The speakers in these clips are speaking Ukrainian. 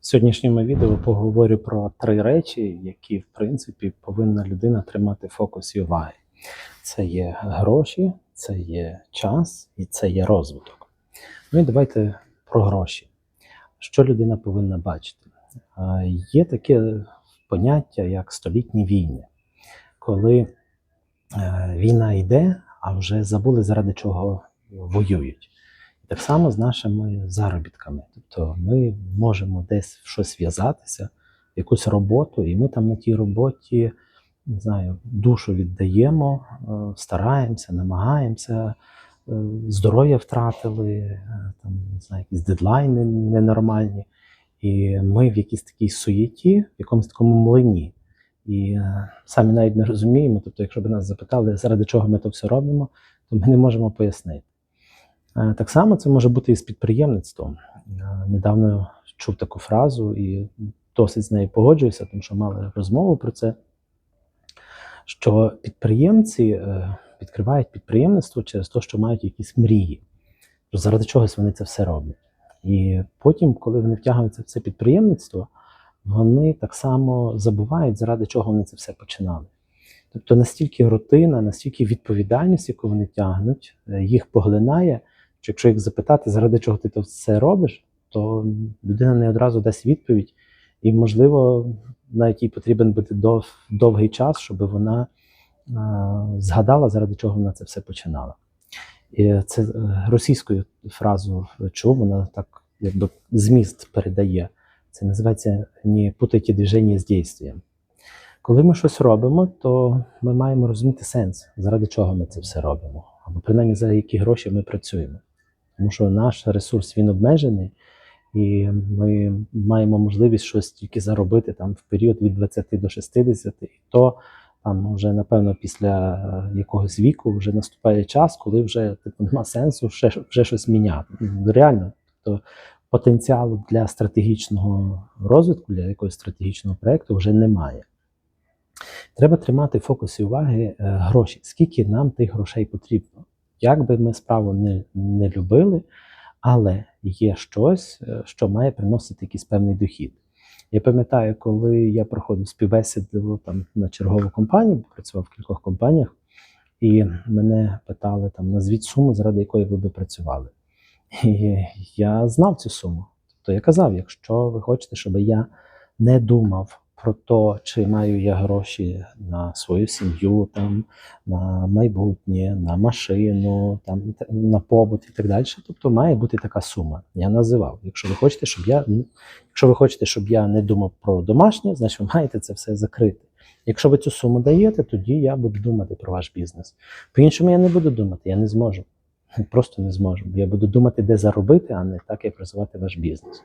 В сьогоднішньому відео поговорю про три речі, які, в принципі, повинна людина тримати в фокусі уваги. Це є гроші, це є час і це є розвиток. Ну і давайте про гроші. Що людина повинна бачити? Є таке поняття, як столітні війни, коли е, війна йде, а вже забули, заради чого воюють. Так само з нашими заробітками. Тобто ми можемо десь в щось в'язатися, якусь роботу, і ми там на тій роботі не знаю, душу віддаємо, е, стараємося, намагаємося, е, здоров'я втратили, е, там, не знаю, якісь дедлайни ненормальні. І ми в якійсь такій суєті, в якомусь такому млині. І самі навіть не розуміємо. Тобто, якщо б нас запитали, заради чого ми то все робимо, то ми не можемо пояснити. Е, Так само це може бути і з підприємництвом. Недавно чув таку фразу і досить з нею погоджуюся, тому що мали розмову про це. Що підприємці е, відкривають підприємництво через те, що мають якісь мрії. Заради чогось вони це все роблять. І потім, коли вони втягуються в це підприємництво, вони так само забувають, заради чого вони це все починали. Тобто настільки рутина, настільки відповідальність, яку вони тягнуть, е, їх поглинає, що якщо їх запитати, заради чого ти це все робиш, то людина не одразу дасть відповідь, і, можливо, навіть їй потрібен буде дов, довгий час, щоб вона а, згадала, заради чого вона це все починала. І це е, російською фразу чув, вона так якби зміст передає. Це називається не путайте движення з дійством. Коли ми щось робимо, то ми маємо розуміти сенс, заради чого ми це все робимо, або принаймні за які гроші ми працюємо. Тому що наш ресурс він обмежений, і ми маємо можливість щось тільки заробити там в період від 20 до 60, і то там вже напевно після е, якогось віку вже наступає час, коли вже типу нема сенсу ще, вже щось міняти. Ну, Реально, тобто потенціалу для стратегічного розвитку, для якогось стратегічного проєкту вже немає. Треба тримати в фокусі уваги е, гроші, скільки нам тих грошей потрібно. Як би ми справу не, не любили, але є щось, е, що має приносити якийсь певний дохід. Я пам'ятаю, коли я проходив співбесіду там на чергову компанію, працював в кількох компаніях, і мене питали там назвіть суму, заради якої ви би працювали. І я знав цю суму. Тобто я казав, якщо ви хочете, щоб я не думав про те, чи маю я гроші на свою сім'ю, там, на майбутнє, на машину, там, на побут і так далі. Тобто має бути така сума. Я називав. Якщо ви хочете, щоб я, якщо ви хочете, щоб я не думав про домашнє, значить ви маєте це все закрити. Якщо ви цю суму даєте, тоді я буду думати про ваш бізнес. По-іншому я не буду думати, я не зможу. Просто не зможу. Я буду думати, де заробити, а не так, як розвивати ваш бізнес.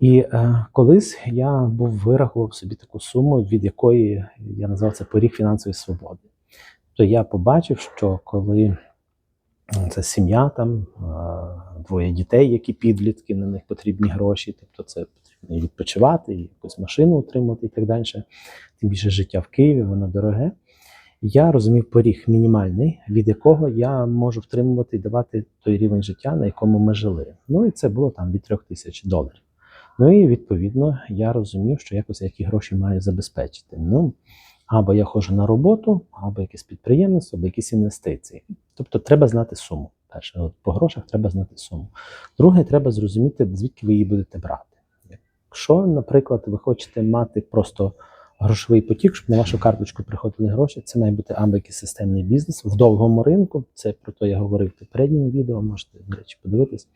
І е, колись я був вирахував собі таку суму, від якої я назвав це поріг фінансової свободи. То я побачив, що коли це сім'я, там е, двоє дітей, які підлітки, на них потрібні гроші, тобто це потрібно відпочивати, якусь машину утримувати і так далі. Тим більше життя в Києві, воно дороге. Я розумів поріг мінімальний, від якого я можу втримувати і давати той рівень життя, на якому ми жили. Ну і це було там від трьох тисяч доларів. Ну і відповідно я розумів, що якось я ті гроші маю забезпечити. Ну або я ходжу на роботу, або якесь підприємництво, або якісь інвестиції. Тобто треба знати суму. Перше, от по грошах треба знати суму. Друге, треба зрозуміти, звідки ви її будете брати. Якщо, наприклад, ви хочете мати просто грошовий потік, щоб на вашу карточку приходили гроші, це має бути або якийсь системний бізнес в довгому ринку. Це про те я говорив в попередньому відео, можете, до речі, подивитись.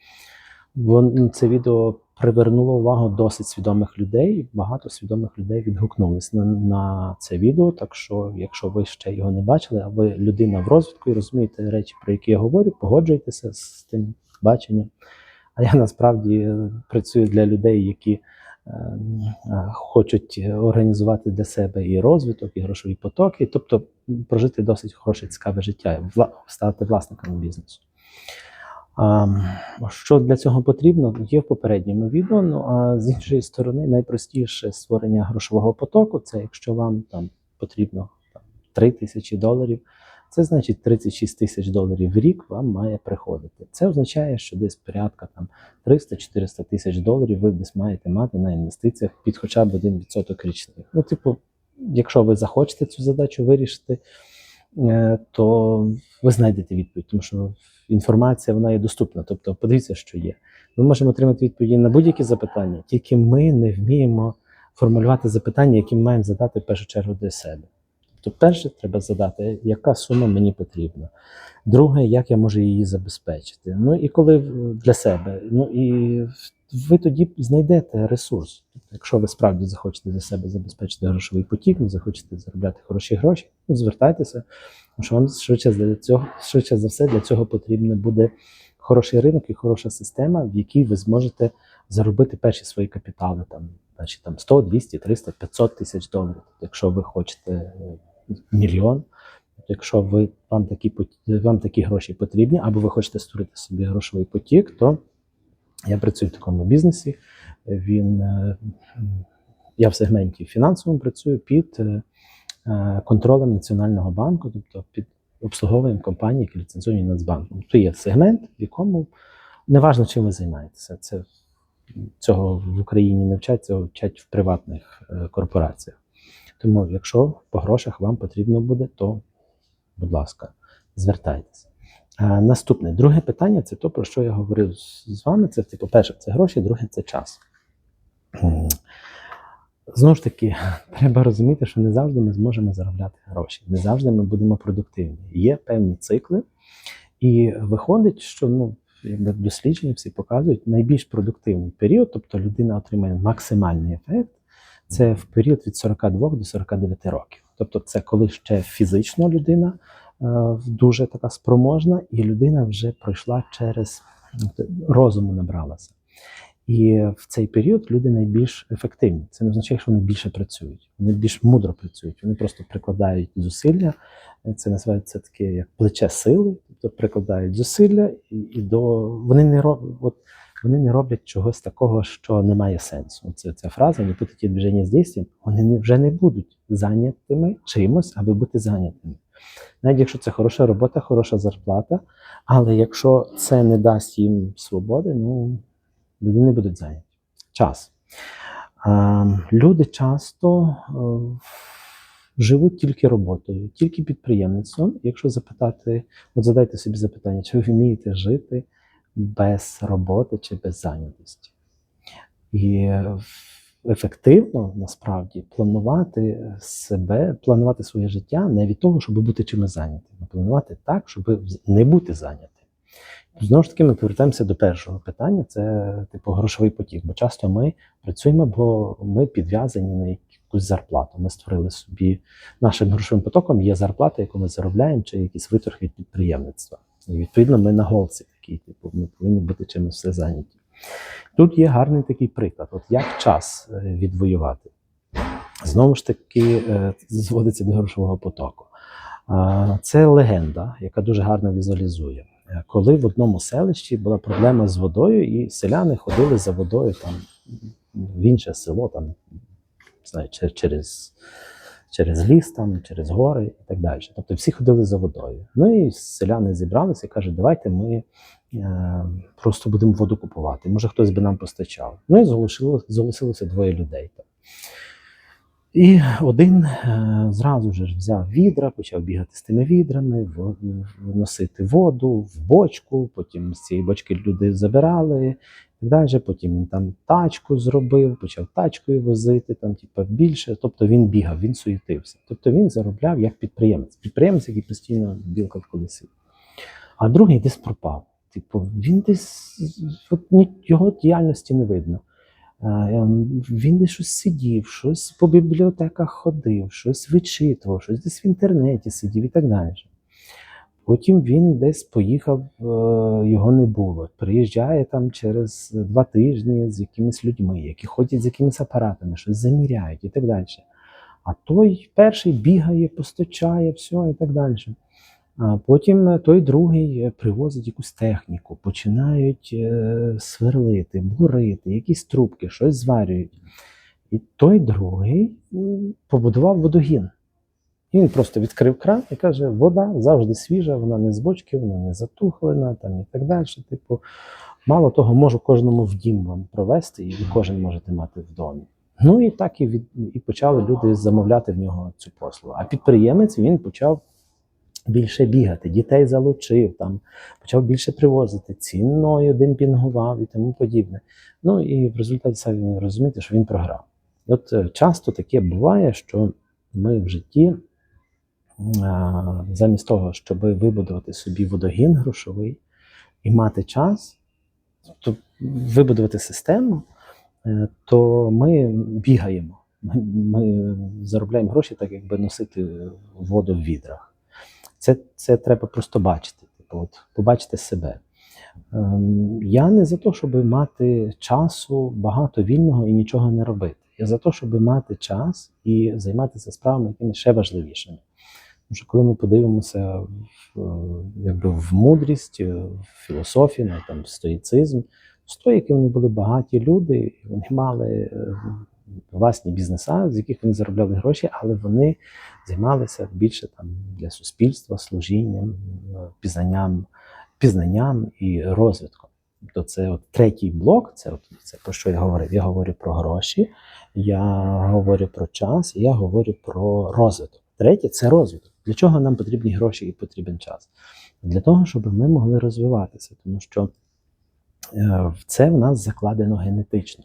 Це відео привернуло увагу досить свідомих людей. Багато свідомих людей відгукнулись на, на це відео. Так що, якщо ви ще його не бачили, а ви людина в розвитку і розумієте речі, про які я говорю, погоджуйтеся з тим баченням. А я насправді е, працюю для людей, які е, е, хочуть організувати для себе і розвиток, і грошові потоки, тобто прожити досить хороше, цікаве життя, стати власником бізнесу. А, що для цього потрібно, є в попередньому відео. Ну а з іншої сторони, найпростіше створення грошового потоку це якщо вам там потрібно там, 3 тисячі доларів, Це значить 36 тисяч доларів в рік вам має приходити. Це означає, що десь порядка там 300-400 тисяч доларів ви десь маєте мати на інвестиціях під хоча б 1% річних. Ну, типу, якщо ви захочете цю задачу вирішити, то ви знайдете відповідь, тому що інформація вона є доступна. Тобто, подивіться, що є. Ми можемо отримати відповіді на будь-які запитання, тільки ми не вміємо формулювати запитання, які ми маємо задати в першу чергу для себе. Тобто, перше, треба задати, яка сума мені потрібна. Друге, як я можу її забезпечити. Ну і коли для себе. Ну і ви тоді знайдете ресурс. Тобто, якщо ви справді захочете для себе забезпечити грошовий потік, захочете заробляти хороші гроші, ну звертайтеся, тому що вам швидше для цього, швидше за все для цього потрібно буде хороший ринок і хороша система, в якій ви зможете заробити перші свої капітали, там, перші там 100, 200, 300, 500 тисяч доларів. Якщо ви хочете е, мільйон, тобто, якщо ви, вам, такі, вам такі гроші потрібні, або ви хочете створити собі грошовий потік, то я працюю в такому бізнесі. Він, е, я в сегменті фінансовому працюю під е, е, контролем Національного банку, тобто під обслуговуємо компанії, які ліцензовані Нацбанком. Тобто є сегмент, в якому неважно, чим ви займаєтеся. Це цього в Україні не вчать, цього вчать в приватних корпораціях. Тому, якщо по грошах вам потрібно буде, то, будь ласка, звертайтеся. Наступне, друге питання це то, про що я говорив з вами. Це, типу, перше, це гроші, друге це час. Знову ж таки, треба розуміти, що не завжди ми зможемо заробляти гроші, не завжди ми будемо продуктивні. Є певні цикли, і виходить, що ну, якби дослідження всі показують найбільш продуктивний період, тобто людина отримає максимальний ефект, це в період від 42 до 49 років. Тобто, це коли ще фізично людина е, дуже така спроможна, і людина вже пройшла через ну, розуму набралася. І в цей період люди найбільш ефективні. Це не означає, що вони більше працюють. Вони більш мудро працюють. Вони просто прикладають зусилля. Це називається таке як плече сили, тобто прикладають зусилля і, і до вони не роблять. Вони не роблять чогось такого, що не має сенсу. Це ця фраза не путайте движення з дійством. Вони вже не будуть зайнятими чимось, аби бути зайнятими. Навіть якщо це хороша робота, хороша зарплата, але якщо це не дасть їм свободи, ну люди не будуть зайняті. Час. А, люди часто е, живуть тільки роботою, тільки підприємництвом. Якщо запитати, от задайте собі запитання, чи ви вмієте жити без роботи чи без зайнятості? І ефективно насправді планувати себе, планувати своє життя не від того, щоб бути чимось зайнятим, а планувати так, щоб не бути зайнятим. Знову ж таки, ми повертаємося до першого питання: це типу грошовий потік. Бо часто ми працюємо, бо ми підв'язані на якусь зарплату. Ми створили собі нашим грошовим потоком є зарплата, яку ми заробляємо, чи якісь виторги від підприємництва. І відповідно ми на голці такі, типу, ми повинні бути чимось все зайняті. Тут є гарний такий приклад: от як час е, відвоювати. Знову ж таки, е, зводиться до грошового потоку. Це легенда, яка дуже гарно візуалізує. Е, Коли в одному селищі була проблема з водою, і селяни ходили за водою там в інше село, там не через, через ліс, там, через гори і так далі. Тобто всі ходили за водою. Ну і селяни зібралися і кажуть, давайте ми е, просто будемо воду купувати. Може, хтось би нам постачав. Ну і зголосило- зголосилося двоє людей. Там. І один е, зразу ж взяв відра, почав бігати з тими відрами, в- вносити воду в бочку, потім з цієї бочки люди забирали так далі. Потім він там тачку зробив, почав тачкою возити, там, типу, більше. Тобто він бігав, він суєтився. Тобто він заробляв як підприємець. Підприємець, який постійно білка в колесі. А другий десь пропав. Типу, він десь от, його діяльності не видно. Е, ем, Він десь щось сидів, щось по бібліотеках ходив, щось вичитував, щось десь в інтернеті сидів і так далі. Потім він десь поїхав, е, його не було. Приїжджає там через два тижні з якимись людьми, які ходять з якимись апаратами, щось заміряють і так далі. А той перший бігає, постачає, все і так далі. А потім той другий привозить якусь техніку, починають е, сверлити, бурити, якісь трубки, щось зварюють. І той другий побудував водогін. І він просто відкрив кран і каже: вода завжди свіжа, вона не з бочки, вона не затухлена там і так далі. Типу, мало того, можу кожному в дім вам провести, і кожен можете мати в домі. Ну і так і, від, і почали люди замовляти в нього цю послугу. А підприємець він почав більше бігати, дітей залучив, там, почав більше привозити, ціною демпінгував і тому подібне. Ну і в результаті самі розумієте, що він програв. І От е, часто таке буває, що ми в житті, замість того, щоб вибудувати собі водогін грошовий і мати час, тобто вибудувати систему, е, то ми бігаємо. Ми, заробляємо гроші, так якби носити воду в відрах. Це, це треба просто бачити. Типу, от, побачити себе. Ем, Я не за те, щоб мати часу багато вільного і нічого не робити. Я за те, щоб мати час і займатися справами, якими ще важливішими. Тому що коли ми подивимося е, якби в мудрість, е, в філософію, навіть там стоїцизм, стоїки вони були багаті люди, вони мали е, власні бізнеса, з яких вони заробляли гроші, але вони займалися більше там для суспільства, служінням, пізнанням, пізнанням і розвитком. Тобто це от третій блок, це, от, це про що я говорив. Я говорю про гроші, я говорю про час, я говорю про розвиток. Третє це розвиток. Для чого нам потрібні гроші і потрібен час? Для того, щоб ми могли розвиватися, тому що е, це в нас закладено генетично.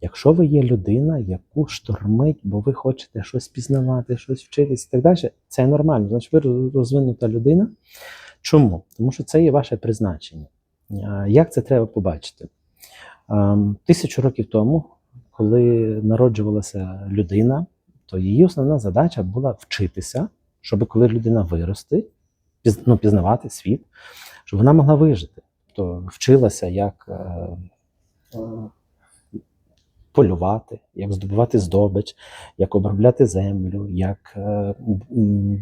Якщо ви є людина, яку штормить, бо ви хочете щось пізнавати, щось вчитись і так далі, це нормально. Значить, ви розвинута людина. Чому? Тому що це є ваше призначення. Як це треба побачити? Ем, Тисячу років тому, коли народжувалася людина, то її основна задача була вчитися, щоб коли людина виросте, ну, пізнавати світ, щоб вона могла вижити. Тобто вчилася, як е, полювати, як здобувати здобич, як обробляти землю, як е,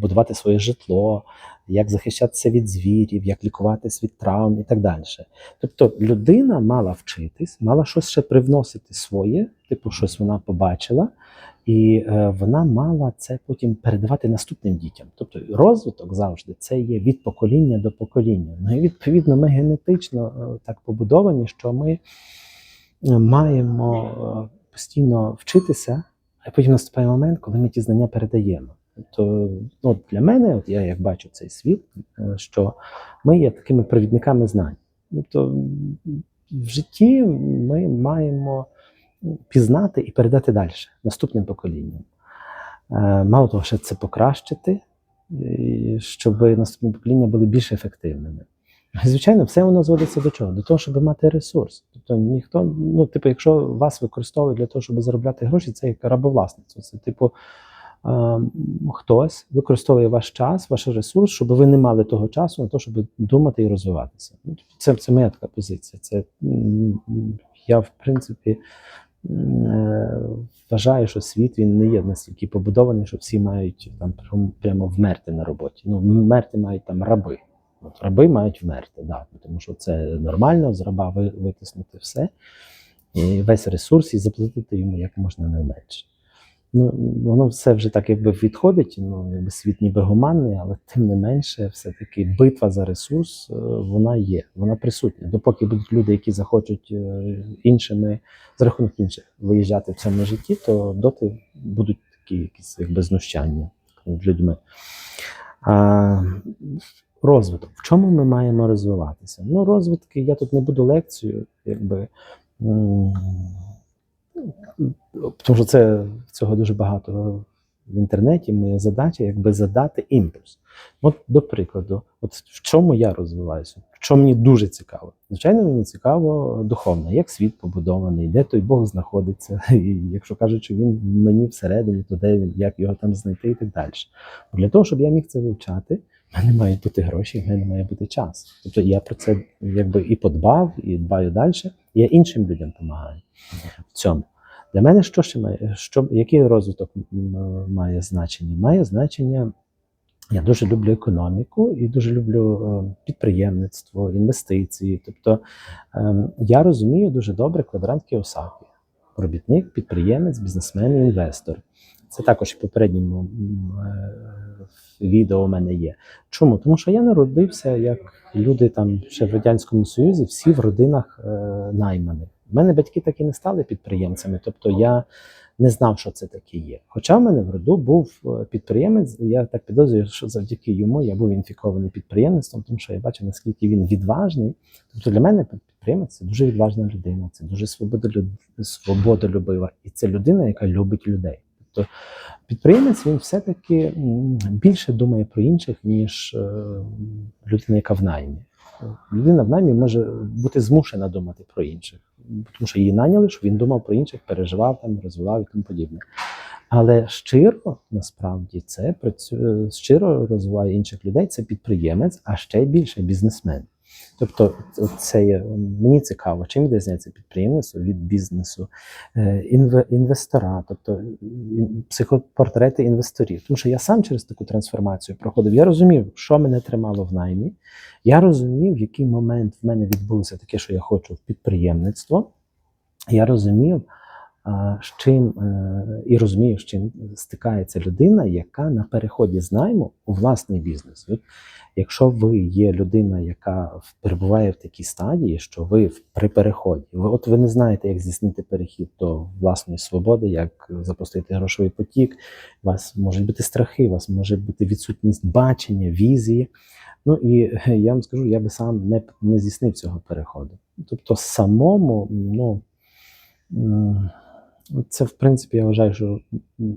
будувати своє житло, як захищатися від звірів, як лікуватись від травм і так далі. Тобто людина мала вчитись, мала щось ще привносити своє, типу щось вона побачила, і е, вона мала це потім передавати наступним дітям. Тобто розвиток завжди це є від покоління до покоління. Ну і відповідно ми генетично е, так побудовані, що ми е, маємо постійно вчитися, а потім наступає момент, коли ми ті знання передаємо. Тобто, ну, для мене, от я як бачу цей світ, що ми є такими провідниками знань. Тобто в житті ми маємо пізнати і передати далі наступним поколінням. Е, Мало того, ще це покращити, щоб наступні покоління були більш ефективними. Звичайно, все воно зводиться до чого? До того, щоб мати ресурс. Тобто ніхто, ну, типу, якщо вас використовують для того, щоб заробляти гроші, це як рабовласництво. Це типу. е, Хтось використовує ваш час, ваш ресурс, щоб ви не мали того часу на те, щоб думати і розвиватися. Ну, Це, це моя така позиція. Це я, в принципі, вважаю, що світ він не є настільки побудований, що всі мають там прям- прямо вмерти на роботі. Ну, вмерти мають там раби. От раби мають вмерти, да, тому що це нормально з раба витиснути все, і весь ресурс і заплатити йому як можна найменше. Ну, воно все вже так якби відходить, ну, якби світ ніби гуманний, але тим не менше, все-таки битва за ресурс, е, вона є, вона присутня. Допоки будуть люди, які захочуть е, іншими, за рахунок інших виїжджати в цьому житті, то доти будуть такі якісь якби знущання над людьми. А, розвиток. В чому ми маємо розвиватися? Ну, розвитки, я тут не буду лекцію, якби. Тому що це цього дуже багато в інтернеті. Моя задача якби задати імпульс. От, до прикладу, от в чому я розвиваюся, чому мені дуже цікаво. Звичайно, мені цікаво духовно, як світ побудований, де той Бог знаходиться, і якщо кажуть, що він мені всередині, то де він, як його там знайти і так далі. Для того, щоб я міг це вивчати, в мене мають бути гроші, в мене має бути час. Тобто я про це якби і подбав, і дбаю далі. Я іншим людям допомагаю в цьому. Для мене що ще має, що, який розвиток має значення? Має значення, я дуже люблю економіку і дуже люблю е, підприємництво, інвестиції. Тобто е, я розумію дуже добре квадрант Кіосакі. Робітник, підприємець, бізнесмен інвестор. Це також в попередньому е, відео у мене є. Чому? Тому що я народився як люди там ще в Радянському Союзі, всі в родинах е, найманих. У мене батьки так і не стали підприємцями, тобто я не знав, що це таке є. Хоча в мене в роду був е, підприємець, я так підозрюю, що завдяки йому я був інфікований підприємництвом, тому що я бачив, наскільки він відважний. Тобто для мене підприємець це дуже відважна людина, це дуже свободолюб... свободолюбива, і це людина, яка любить людей. Тобто підприємець він все-таки більше думає про інших, ніж е, людина, яка в наймі. Людина в наймі може бути змушена думати про інших, тому що її наняли, щоб він думав про інших, переживав там, розвивав і тому подібне. Але щиро насправді це працює щиро розвиває інших людей. Це підприємець, а ще більше бізнесмен. Тобто, це є, мені цікаво, чим відрізняється підприємництво від бізнесу, е, інвестора, тобто психопортрети інвесторів. Тому що я сам через таку трансформацію проходив. Я розумів, що мене тримало в наймі. Я розумів, в який момент в мене відбулося таке, що я хочу в підприємництво. Я розумів, з чим е, і розумію, з чим стикається людина, яка на переході з найму у власний бізнес. Якщо ви є людина, яка перебуває в такій стадії, що ви при переході, ви от ви не знаєте, як здійснити перехід до власної свободи, як запустити грошовий потік, у вас можуть бути страхи, у вас може бути відсутність бачення, візії. Ну і е, я вам скажу, я би сам не, не здійснив цього переходу. Тобто, самому, ну. Це, в принципі, я вважаю, що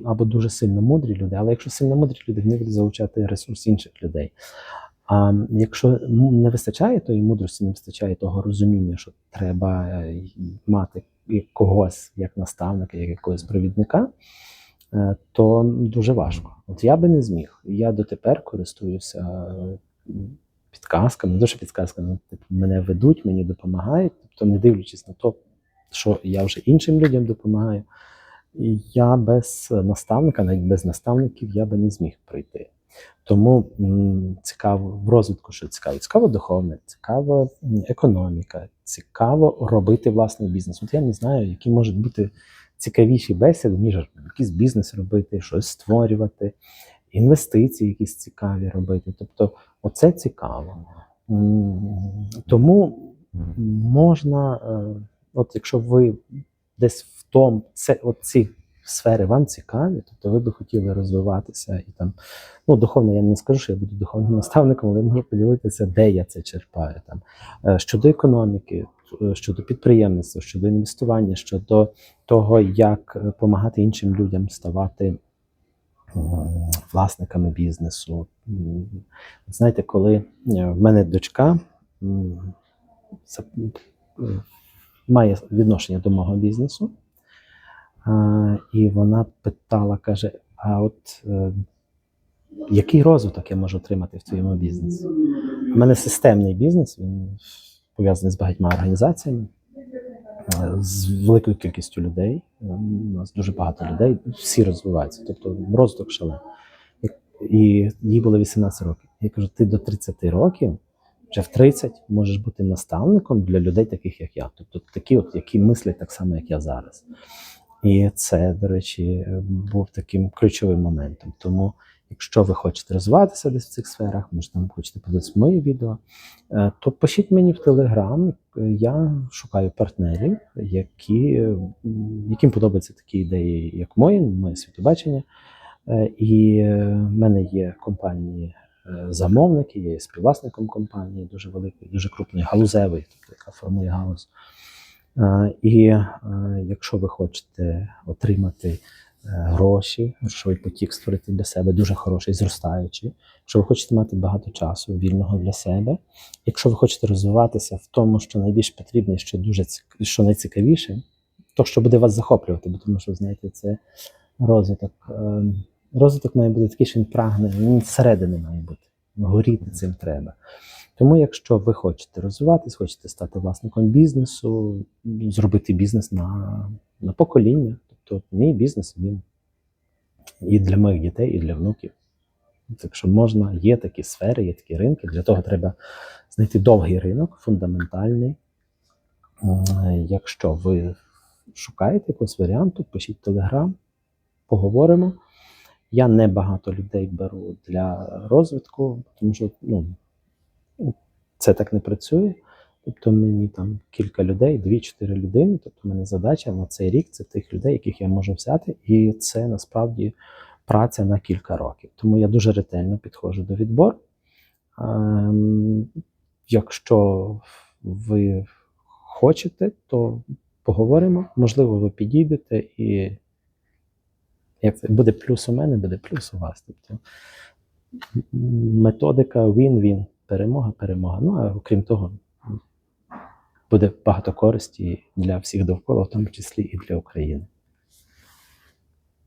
або дуже сильно мудрі люди, але якщо сильно мудрі люди, вони будуть залучати ресурс інших людей. А якщо не вистачає тої мудрості, не вистачає того розуміння, що треба е, мати когось як наставника, як якогось провідника, е, то дуже важко. От я би не зміг. Я дотепер користуюся е, підказками, дуже підказками, типу, мене ведуть, мені допомагають, тобто не дивлячись на те, що я вже іншим людям допомагаю. І я без наставника, навіть без наставників, я би не зміг пройти. Тому м, цікаво в розвитку, що цікаво. Цікаво духовне, цікаво економіка, цікаво робити власний бізнес. От я не знаю, які можуть бути цікавіші бесіди, ніж якийсь бізнес робити, щось створювати, інвестиції якісь цікаві робити. Тобто, оце цікаво. М, Тому можна, е, от якщо ви десь в тому, це ці сфери вам цікаві, тобто ви би хотіли розвиватися і там, ну, духовно я не скажу, що я буду духовним наставником, але можу поділитися, де я це черпаю. Там. Е, Щодо економіки, е, щодо підприємництва, щодо інвестування, щодо того, як допомагати іншим людям ставати власниками бізнесу. Знаєте, коли е, в мене дочка е, має відношення до мого бізнесу, а, і вона питала, каже: а от е, який розвиток я можу отримати в твоєму бізнесі? У мене системний бізнес, він пов'язаний з багатьма організаціями, е, з великою кількістю людей. Е, У нас дуже багато людей, всі розвиваються, тобто розвиток шалений. І їй було 18 років. Я кажу: ти до 30 років, вже в 30 можеш бути наставником для людей, таких як я. Тобто такі, от, які мислять так само, як я зараз. І це, до речі, був таким ключовим моментом. Тому, якщо ви хочете розвиватися десь в цих сферах, може там хочете подивитися моє відео, е, то пишіть мені в Телеграм. Я шукаю партнерів, які, яким подобаються такі ідеї, як мої, моє світобачення. Е, І е, в мене є компанії е, замовники, є співвласником компанії, дуже великої, дуже крупної, галузевої, тобто яка формує галузь. Е, І е, якщо ви хочете отримати гроші, грошовий потік створити для себе дуже хороший, зростаючий, якщо ви хочете мати багато часу вільного для себе, якщо ви хочете розвиватися в тому, що найбільш потрібне, що дуже що найцікавіше, то що буде вас захоплювати, бо тому що знаєте, це розвиток. Розвиток має бути такий, що він прагне, він зсередини має бути. Горіти цим треба. Тому, якщо ви хочете розвиватись, хочете стати власником бізнесу, зробити бізнес на, на покоління. Тобто, мій бізнес він і для моїх дітей, і для внуків. Так що можна, є такі сфери, є такі ринки. Для того треба знайти довгий ринок, фундаментальний. Якщо ви шукаєте якогось варіанту, пишіть Телеграм, поговоримо. Я не багато людей беру для розвитку, тому що ну, це так не працює. Тобто мені там кілька людей, дві-чотири людини. Тобто, мене задача на цей рік це тих людей, яких я можу взяти, і це насправді праця на кілька років. Тому я дуже ретельно підходжу до відбору. Ем, якщо ви хочете, то поговоримо. Можливо, ви підійдете і як це буде плюс у мене, буде плюс у вас. Тобто методика він-він. Перемога, перемога. Ну а окрім того, буде багато користі для всіх довкола, в тому числі і для України.